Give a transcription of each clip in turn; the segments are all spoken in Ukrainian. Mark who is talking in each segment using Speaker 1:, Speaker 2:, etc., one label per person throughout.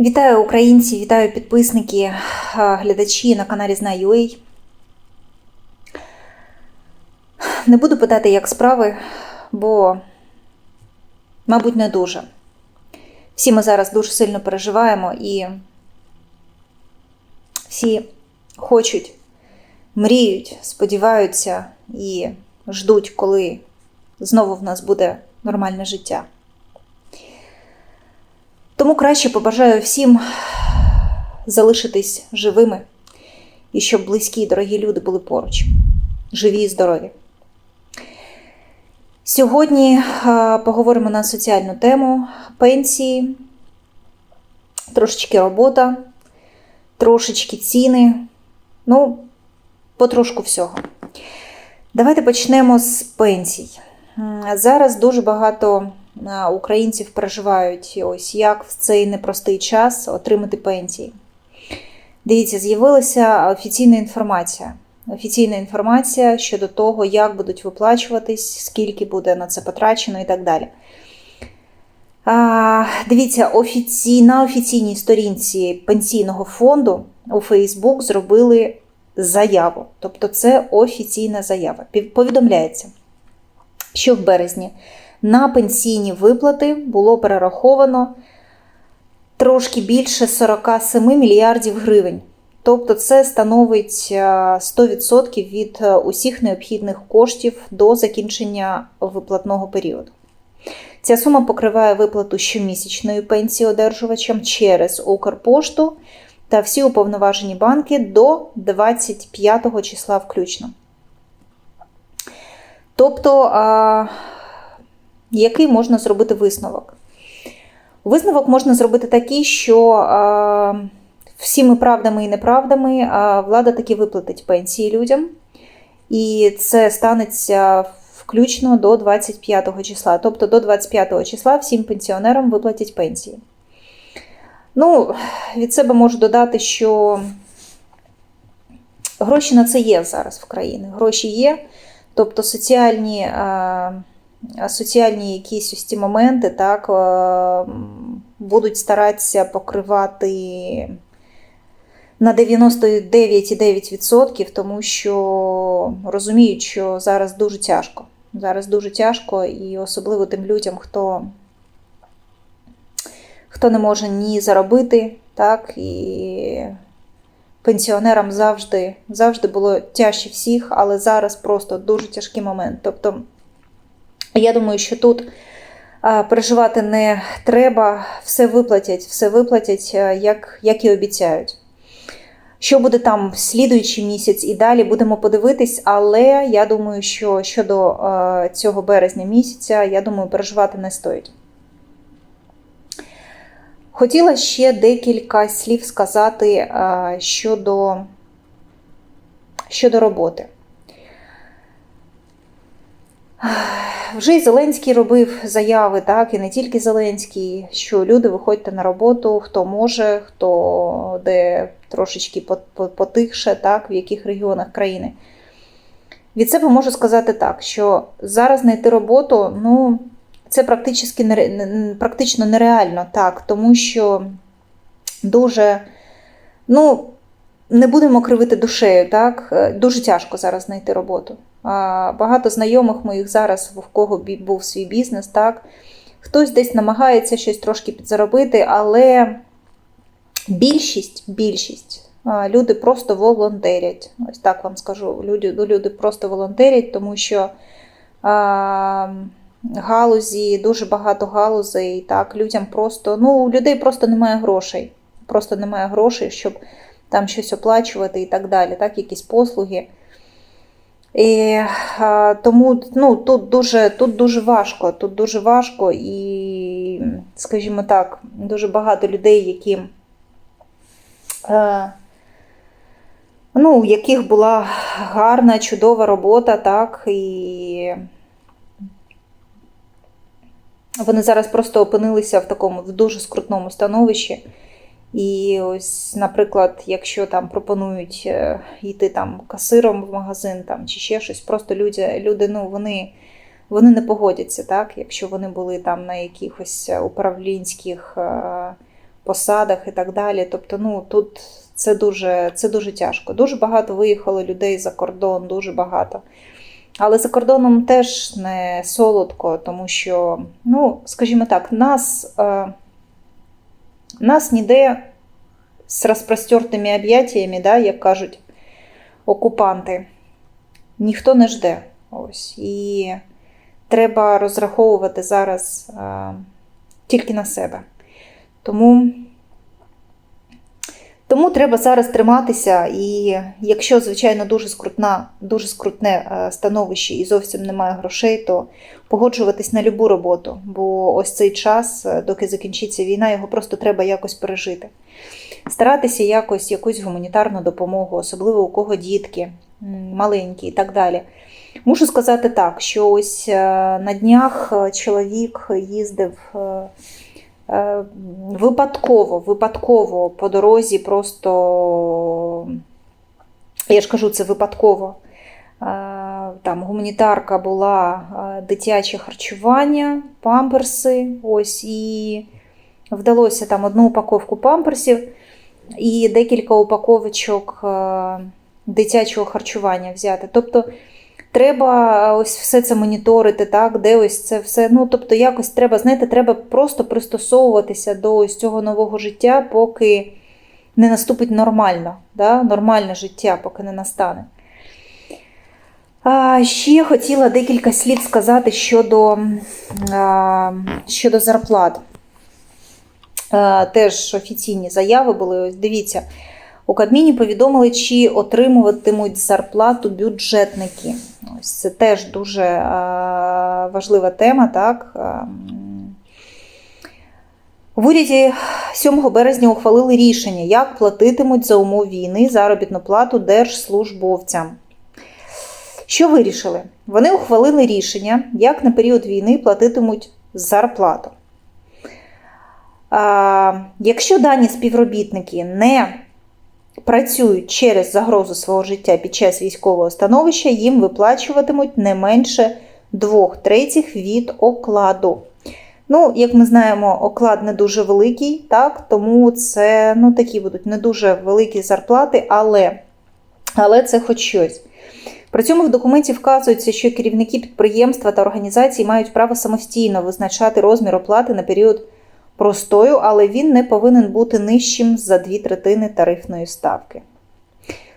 Speaker 1: Вітаю українці, вітаю підписники, е, глядачі на каналі Знаю.ua. Не буду питати, як справи, бо, мабуть, не дуже. Всі ми зараз дуже сильно переживаємо і всі хочуть, мріють, сподіваються і ждуть, коли знову в нас буде нормальне життя. Тому краще побажаю всім залишитись живими і щоб близькі і дорогі люди були поруч, живі і здорові. Сьогодні поговоримо на соціальну тему пенсії, трошечки робота, трошечки ціни, ну, потрошку всього. Давайте почнемо з пенсій. Зараз дуже багато українців переживають ось як в цей непростий час отримати пенсії. Дивіться, з'явилася офіційна інформація. Офіційна інформація щодо того, як будуть виплачуватись, скільки буде на це потрачено і так далі. А, Дивіться, офіці... на офіційній сторінці пенсійного фонду у Facebook зробили заяву. Тобто це офіційна заява. Повідомляється, що в березні на пенсійні виплати було перераховано трошки більше 47 мільярдів гривень. Тобто це становить е, 100% від е, усіх необхідних коштів до закінчення виплатного періоду. Ця сума покриває виплату щомісячної пенсії одержувачам через Укрпошту та всі уповноважені банки до 25 числа включно. Тобто, який можна зробити висновок? Висновок можна зробити такий, що всіми правдами і неправдами влада таки виплатить пенсії людям, і це станеться включно до 25 числа. Тобто до 25 числа всім пенсіонерам виплатять пенсії. Ну, від себе можу додати, що гроші на це є зараз в країні. Гроші є. Тобто соціальні, соціальні якісь ось ці моменти так, е, будуть старатися покривати на 99,9%, тому що розуміють, що зараз дуже тяжко. Зараз дуже тяжко, і особливо тим людям, хто, хто не може ні заробити, так, і пенсіонерам завжди, завжди було тяжче всіх, але зараз просто дуже тяжкий момент. Тобто, я думаю, що тут переживати не треба, все виплатять, все виплатять, як, як і обіцяють. Що буде там в слідуючий місяць і далі, будемо подивитись, але я думаю, що щодо цього березня місяця, я думаю, переживати не стоїть. Хотіла ще декілька слів сказати щодо, щодо роботи. Вже й Зеленський робив заяви, так, і не тільки Зеленський, що люди виходьте на роботу, хто може, хто де трошечки потихше, так, в яких регіонах країни. Від себе можу сказати так, що зараз знайти роботу, ну, це практично, практично нереально, так, тому що дуже, ну, не будемо кривити душею, так, е, дуже тяжко зараз знайти роботу. Багато знайомих моїх зараз, в кого був свій бізнес, так, хтось десь намагається щось трошки підзаробити, але більшість, більшість люди просто волонтерять. Ось так вам скажу. Люди, люди просто волонтерять, тому що а, галузі, дуже багато галузей, так, людям просто, ну, у людей просто немає грошей. Просто немає грошей, щоб там щось оплачувати і так далі, так, якісь послуги. І, тому ну, тут, дуже, тут дуже важко, тут дуже важко і, скажімо так, дуже багато людей, які, е, ну, у яких була гарна, чудова робота, так, і вони зараз просто опинилися в такому в дуже скрутному становищі. І ось, наприклад, якщо там пропонують е, йти там касиром в магазин там, чи ще щось, просто люди, люди ну, вони, вони не погодяться, так? якщо вони були там на якихось управлінських е, посадах і так далі. Тобто, ну тут це дуже, це дуже тяжко. Дуже багато виїхало людей за кордон, дуже багато. Але за кордоном теж не солодко, тому що, ну, скажімо так, нас, е, нас ніде з розпростертими об'яттями, да, як кажуть окупанти, ніхто не жде. Ось. І треба розраховувати зараз а, тільки на себе. Тому, тому треба зараз триматися, і якщо, звичайно, дуже скрутна, дуже скрутне е, становище і зовсім немає грошей, то погоджуватись на любу роботу, бо ось цей час, е, доки закінчиться війна, його просто треба якось пережити. Старатися якось якусь гуманітарну допомогу, особливо у кого дітки маленькі і так далі. Мушу сказати так, що ось е, на днях чоловік їздив випадково, випадково по дорозі, просто, я ж кажу, це випадково. Е, Там гуманітарка була е, дитяче харчування, памперси. Ось і вдалося там одну упаковку памперсів і декілька упаковочок е, дитячого харчування взяти. Тобто треба ось все це моніторити, так, де ось це все. Ну, тобто, якось треба, знаєте, треба просто пристосовуватися до ось цього нового життя, поки не наступить нормально, да? нормальне життя, поки не настане. А, Ще хотіла декілька слів сказати щодо, а, щодо зарплат. Теж офіційні заяви були. Ось дивіться, у Кабміні повідомили, чи отримуватимуть зарплату бюджетники. Ось це теж дуже а, важлива тема. так. В уряді 7 березня ухвалили рішення, як платитимуть за умов війни заробітну плату держслужбовцям. Що вирішили? Вони ухвалили рішення, як на період війни платитимуть зарплату. А, Якщо дані співробітники не працюють через загрозу свого життя під час військового становища, їм виплачуватимуть не менше двох третіх від окладу. Ну, як ми знаємо, оклад не дуже великий, так, тому це ну, такі будуть не дуже великі зарплати, але, але це хоч щось. При цьому в документі вказується, що керівники підприємства та організації мають право самостійно визначати розмір оплати на період простою, але він не повинен бути нижчим за дві третини тарифної ставки.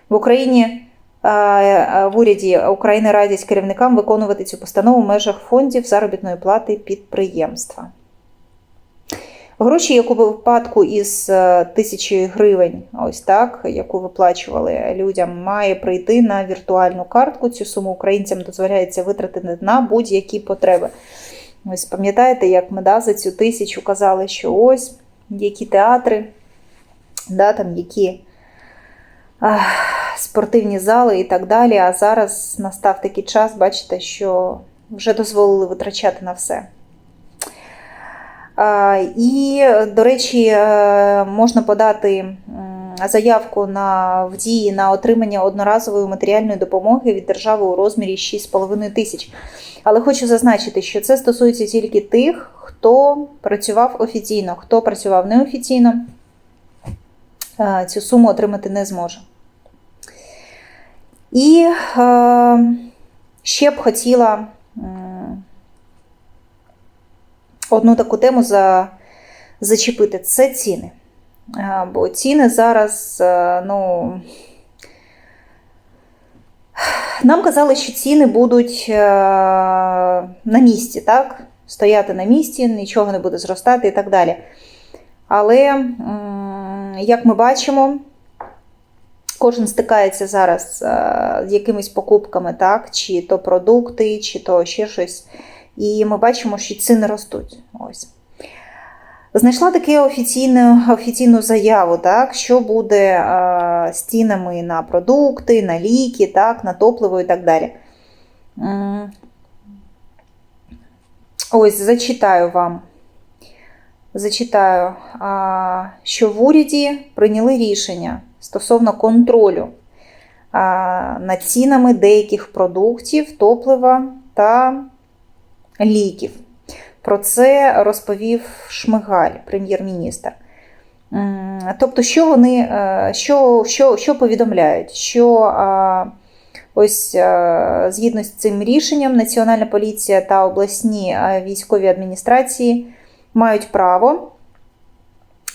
Speaker 1: В Україні в уряді України радять керівникам виконувати цю постанову в межах фондів заробітної плати підприємства. Гроші, як у випадку із тисячі гривень, ось так, яку виплачували людям, має прийти на віртуальну картку. Цю суму українцям дозволяється витратити на будь-які потреби. Ось пам'ятаєте, як ми да, за цю тисячу казали, що ось які театри, да, там які ах, спортивні зали і так далі. А зараз настав такий час, бачите, що вже дозволили витрачати на все. І, до речі, е, можна подати заявку на в дії на отримання одноразової матеріальної допомоги від держави у розмірі 6,5 тисяч. Але хочу зазначити, що це стосується тільки тих, хто працював офіційно, хто працював неофіційно, е, цю суму отримати не зможе. І е, ще б хотіла одну таку тему за, зачепити це ціни. Бо ціни зараз, е, ну, нам казали, що ціни будуть е, на місці, так? Стояти на місці, нічого не буде зростати і так далі. Але, як ми бачимо, кожен стикається зараз е, з якимись покупками, так? чи то продукти, чи то ще щось. І ми бачимо, що ціни ростуть. Ось. Знайшла таку офіційну офіційну заяву, так, що буде з цінами на продукти, на ліки, так, на топливо і так далі. Ось, зачитаю вам. Зачитаю, а, що в уряді прийняли рішення стосовно контролю а, над цінами деяких продуктів, топлива та ліків. Про це розповів Шмигаль, прем'єр-міністр. Тобто, що вони е, що, що, що повідомляють? Що ось е, згідно з цим рішенням Національна поліція та обласні е, військові адміністрації мають право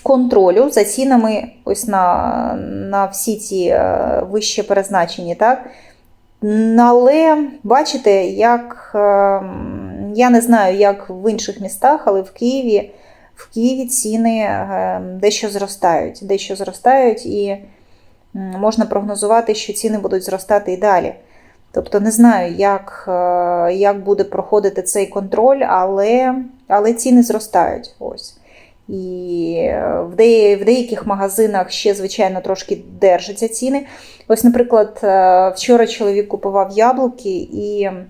Speaker 1: контролю за цінами ось на, на всі ці вище перезначені, так? Але бачите, як е, я не знаю, як в інших містах, але в Києві в Києві ціни е, дещо зростають, дещо зростають, і можна прогнозувати, що ціни будуть зростати і далі. Тобто не знаю, як, е, як буде проходити цей контроль, але, але ціни зростають. Ось. І в, в деяких магазинах ще, звичайно, трошки держаться ціни. Ось, наприклад, е, вчора чоловік купував яблуки, і е,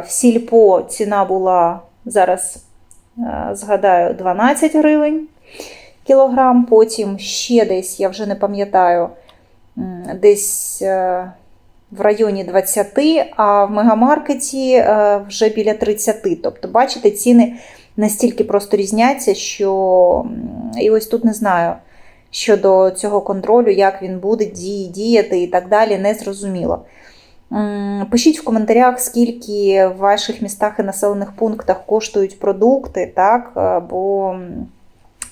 Speaker 1: в сільпо ціна була зараз, е, згадаю, 12 гривень кілограм, потім ще десь, я вже не пам'ятаю, десь в районі 20, а в мегамаркеті е, вже біля 30. Тобто, бачите, ціни настільки просто різняться, що і ось тут не знаю щодо цього контролю, як він буде діяти і так далі, не зрозуміло. Пишіть в коментарях, скільки в ваших містах і населених пунктах коштують продукти, так, е, бо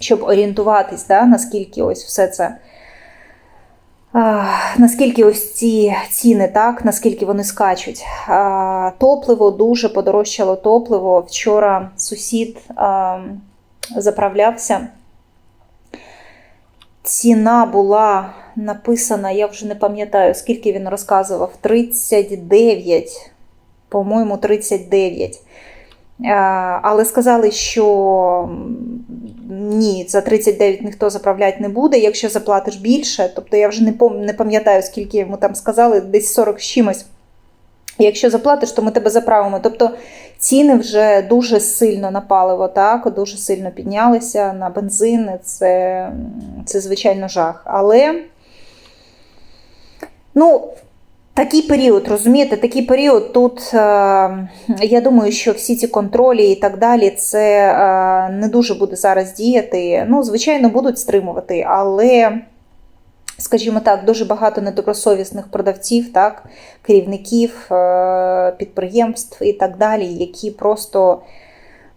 Speaker 1: щоб орієнтуватись, да, наскільки ось все це. Наскільки ось ці ціни, так, наскільки вони скачуть. Топливо дуже подорожчало топливо. Вчора сусід заправлявся. Ціна була написана, я вже не пам'ятаю, скільки він розказував, 39, по-моєму, 39. А, Але сказали, що ні, за 39 ніхто заправляти не буде, якщо заплатиш більше. Тобто я вже не пам'ятаю, скільки йому там сказали, десь 40 з чимось. Якщо заплатиш, то ми тебе заправимо. Тобто ціни вже дуже сильно на паливо, так, дуже сильно піднялися на бензин. Це, це звичайно жах. Але ну, такий період, розумієте, такий період тут, е, я думаю, що всі ці контролі і так далі, це е, не дуже буде зараз діяти. Ну, звичайно, будуть стримувати, але. Скажімо так, дуже багато недобросовісних продавців, так, керівників е, підприємств і так далі, які просто,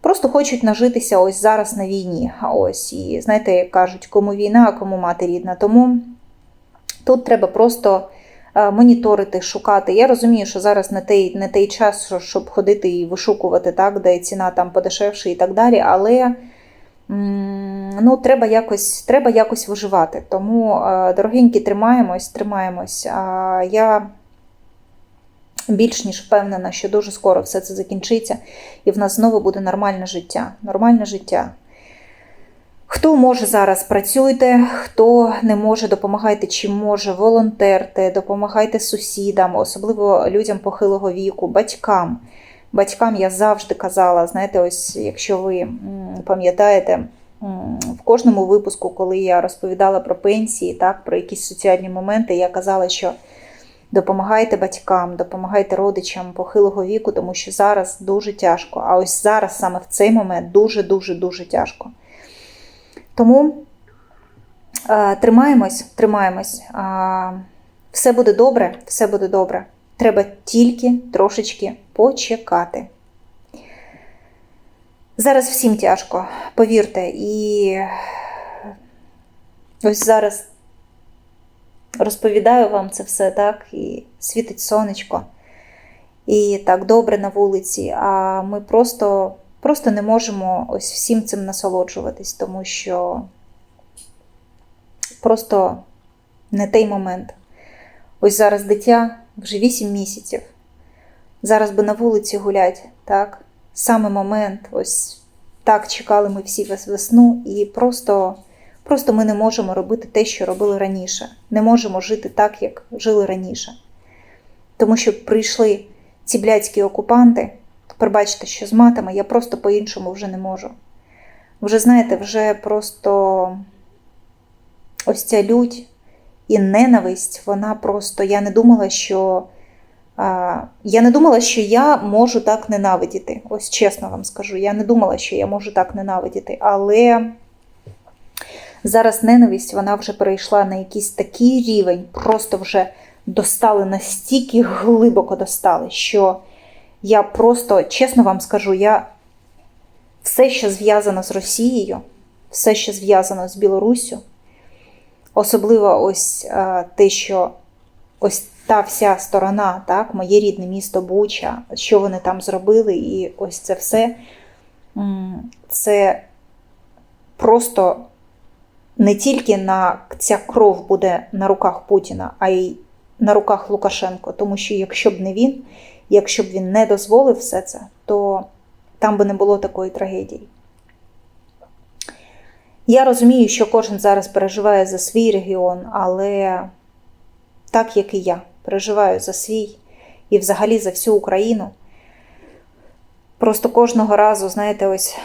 Speaker 1: просто хочуть нажитися ось зараз на війні. Ось, і знаєте, кажуть, кому війна, а кому мати рідна. Тому тут треба просто моніторити, шукати. Я розумію, що зараз не той, не той час, щоб ходити і вишукувати, так, де ціна там подешевше і так далі, але. Ну, треба якось, треба якось виживати. Тому, е, дорогенькі, тримаємось, тримаємось. Я більш ніж впевнена, що дуже скоро все це закінчиться, і в нас знову буде нормальне життя. Нормальне життя. Хто може зараз працюйте, хто не може, допомагайте чим може, волонтерте, допомагайте сусідам, особливо людям похилого віку, батькам. Батькам я завжди казала, знаєте, ось якщо ви пам'ятаєте, в кожному випуску, коли я розповідала про пенсії, так, про якісь соціальні моменти, я казала, що допомагайте батькам, допомагайте родичам похилого віку, тому що зараз дуже тяжко. А ось зараз, саме в цей момент, дуже-дуже дуже тяжко. Тому е, тримаємось, тримаємось. А, все буде добре, все буде добре. Треба тільки трошечки почекати. Зараз всім тяжко, повірте, і ось зараз розповідаю вам це все так, і світить сонечко, і так добре на вулиці, а ми просто, просто не можемо ось всім цим насолоджуватись, тому що просто не той момент. Ось зараз дитя вже 8 місяців. Зараз би на вулиці гулять, так? Саме момент, ось так чекали ми всі весну, і просто, просто ми не можемо робити те, що робили раніше. Не можемо жити так, як жили раніше. Тому що прийшли ці блядські окупанти, пробачте, що з матами, я просто по-іншому вже не можу. Вже знаєте, вже просто ось ця лють і ненависть, вона просто, я не думала, що а, я не думала, що я можу так ненавидіти. Ось чесно вам скажу, я не думала, що я можу так ненавидіти. Але Зараз ненависть вона вже перейшла на якийсь такий рівень, просто вже достали настільки глибоко достали, що я просто, чесно вам скажу, я все, що зв'язано з Росією, все, що зв'язано з Білоруссю, особливо ось е, те, що ось та вся сторона, так, моє рідне місто Буча, що вони там зробили, і ось це все, це просто не тільки на ця кров буде на руках Путіна, а й на руках Лукашенко. Тому що якщо б не він, якщо б він не дозволив все це, то там би не було такої трагедії. Я розумію, що кожен зараз переживає за свій регіон, але так як і я переживаю за свій і взагалі за всю Україну. Просто кожного разу, знаєте, ось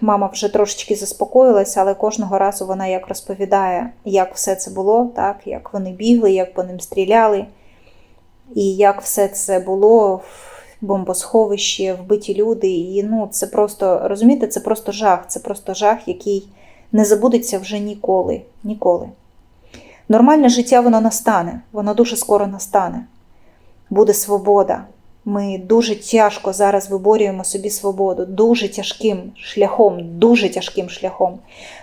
Speaker 1: мама вже трошечки заспокоїлася, але кожного разу вона як розповідає, як все це було, так, як вони бігли, як по ним стріляли, і як все це було в бомбосховищі, вбиті люди. І ну, це просто, розумієте, це просто жах, це просто жах, який не забудеться вже ніколи. Ніколи. Нормальне життя воно настане, воно дуже скоро настане. Буде свобода. Ми дуже тяжко зараз виборюємо собі свободу, дуже тяжким шляхом, дуже тяжким шляхом,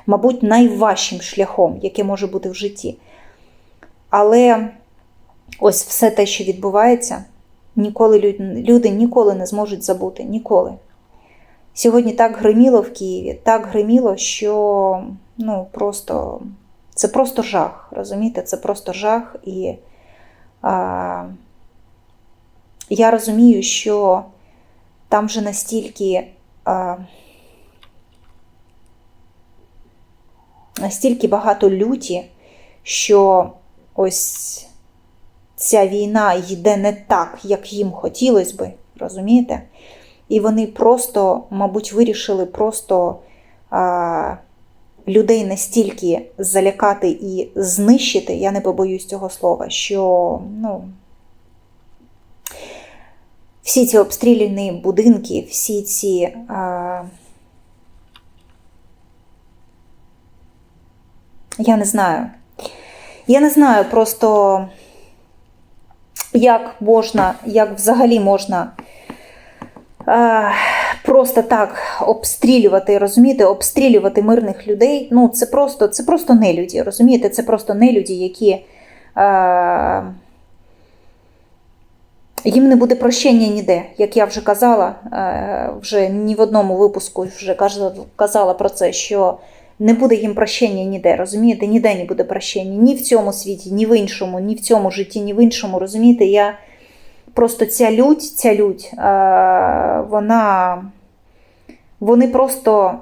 Speaker 1: мабуть, найважчим шляхом, яке може бути в житті. Але ось все те, що відбувається, ніколи люди ніколи не зможуть забути. Ніколи. Сьогодні так гриміло в Києві, так гриміло, що ну, просто це просто жах. Розумієте, це просто жах. І а, я розумію, що там вже настільки. А, Настільки багато люті, що ось ця війна йде не так, як їм хотілося би, розумієте? І вони просто, мабуть, вирішили просто а, людей настільки залякати і знищити, я не побоюсь цього слова, що ну, всі ці обстріляні будинки, всі ці. А, я не знаю. Я не знаю просто, як можна, як взагалі можна просто так обстрілювати, розумієте, обстрілювати мирних людей. Ну, це просто це просто нелюді, розумієте, це просто нелюді, які. Е, їм не буде прощення ніде, як я вже казала, вже ні в одному випуску вже казала про це, що не буде їм прощення ніде, розумієте? Ніде не буде прощення ні в цьому світі, ні в іншому, ні в цьому житті, ні в іншому. Розумієте, я просто ця лють, ця лють, вона, вони просто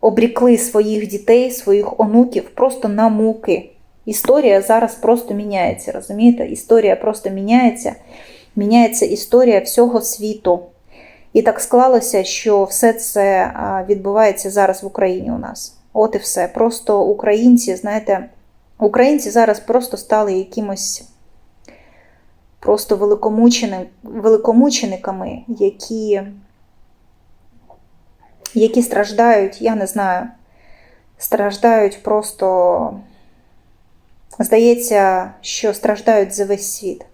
Speaker 1: обрікли своїх дітей, своїх онуків просто на муки. Історія зараз просто міняється, розумієте? Історія просто міняється, міняється історія всього світу. І так склалося, що все це відбувається зараз в Україні у нас. От і все. Просто українці, знаєте, українці зараз просто стали якимось просто великомучениками, які, які страждають, я не знаю, страждають просто, здається, що страждають за весь світ.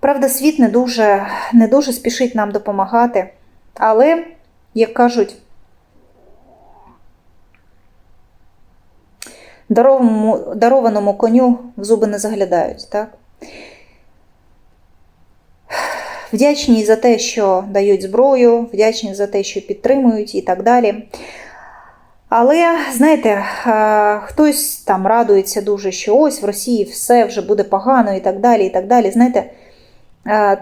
Speaker 1: Правда, світ не дуже, не дуже спішить нам допомагати, але, як кажуть, дарованому коню в зуби не заглядають. так? Вдячні за те, що дають зброю, вдячні за те, що підтримують і так далі. Але, знаєте, хтось там радується дуже, що ось в Росії все вже буде погано і так далі. і так далі. Знаєте,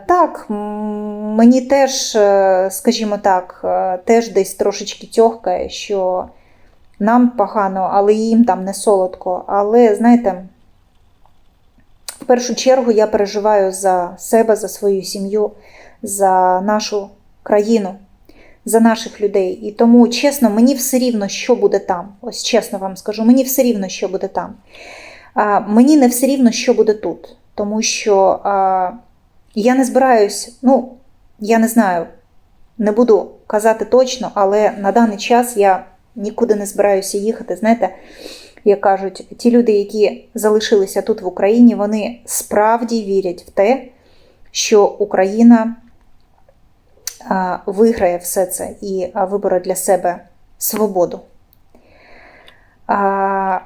Speaker 1: так, мені теж, е, скажімо так, е, теж десь трошечки тьохкає, що нам погано, але їм там не солодко. Але, знаєте, в першу чергу я переживаю за себе, за свою сім'ю, за нашу країну, за наших людей. І тому, чесно, мені все рівно, що буде там. Ось чесно вам скажу, мені все рівно, що буде там. А, Мені не все рівно, що буде тут. Тому що а, я не збираюсь, ну, я не знаю, не буду казати точно, але на даний час я нікуди не збираюся їхати. Знаєте, як кажуть, ті люди, які залишилися тут в Україні, вони справді вірять в те, що Україна виграє все це і вибере для себе свободу.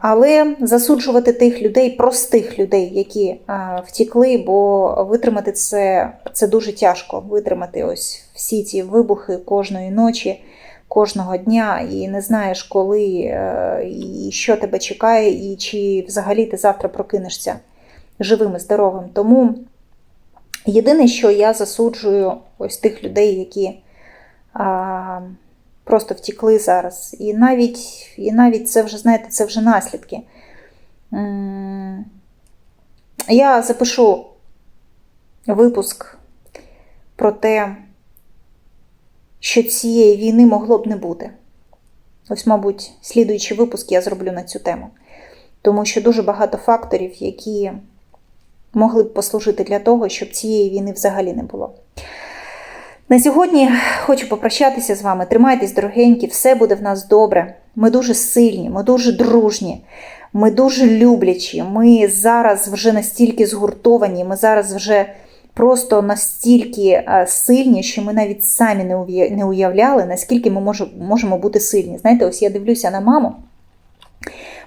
Speaker 1: Але засуджувати тих людей, простих людей, які втікли, бо витримати це, це дуже тяжко. Витримати ось всі ці вибухи кожної ночі, кожного дня, і не знаєш, коли е, і що тебе чекає, і чи взагалі ти завтра прокинешся живим і здоровим. Тому єдине, що я засуджую ось тих людей, які. А, просто втікли зараз. І навіть, і навіть це вже, знаєте, це вже наслідки. Я запишу випуск про те, що цієї війни могло б не бути. Ось, мабуть, слідуючий випуск я зроблю на цю тему. Тому що дуже багато факторів, які могли б послужити для того, щоб цієї війни взагалі не було. На сьогодні хочу попрощатися з вами. Тримайтесь, дорогенькі, все буде в нас добре. Ми дуже сильні, ми дуже дружні, ми дуже люблячі. Ми зараз вже настільки згуртовані, ми зараз вже просто настільки е, сильні, що ми навіть самі не уявляли, наскільки ми можемо бути сильні. Знаєте, ось я дивлюся на маму.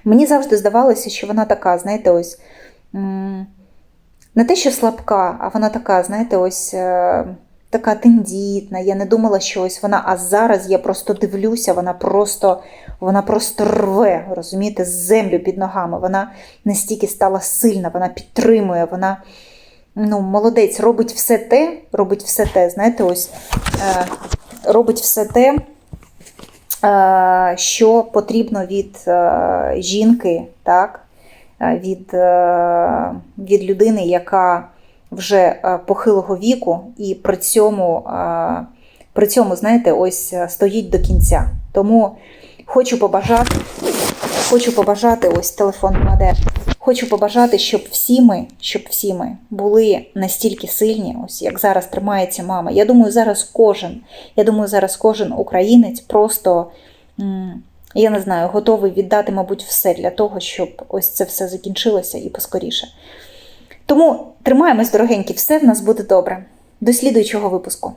Speaker 1: Мені завжди здавалося, що вона така, знаєте, ось не те, що слабка, а вона така, знаєте, ось. е, така тендітна. Я не думала, що ось вона. А зараз я просто дивлюся, вона просто вона просто рве, розумієте, землю під ногами. Вона настільки стала сильна, вона підтримує, вона ну, молодець, робить все те, робить все те, знаєте, ось е, робить все те, е, що потрібно від е, жінки, так? е, від, е, від людини, яка вже е, похилого віку, і при цьому, е, при цьому, знаєте, ось е, стоїть до кінця. Тому хочу побажати, хочу побажати, ось телефон кладе. Хочу побажати, щоб всі ми, щоб всі ми були настільки сильні, ось як зараз тримається мама. Я думаю, зараз кожен, я думаю, зараз кожен українець просто, я не знаю, готовий віддати, мабуть, все для того, щоб ось це все закінчилося і поскоріше. Тому тримаємось, дорогенькі, все в нас буде добре. До слідуючого випуску.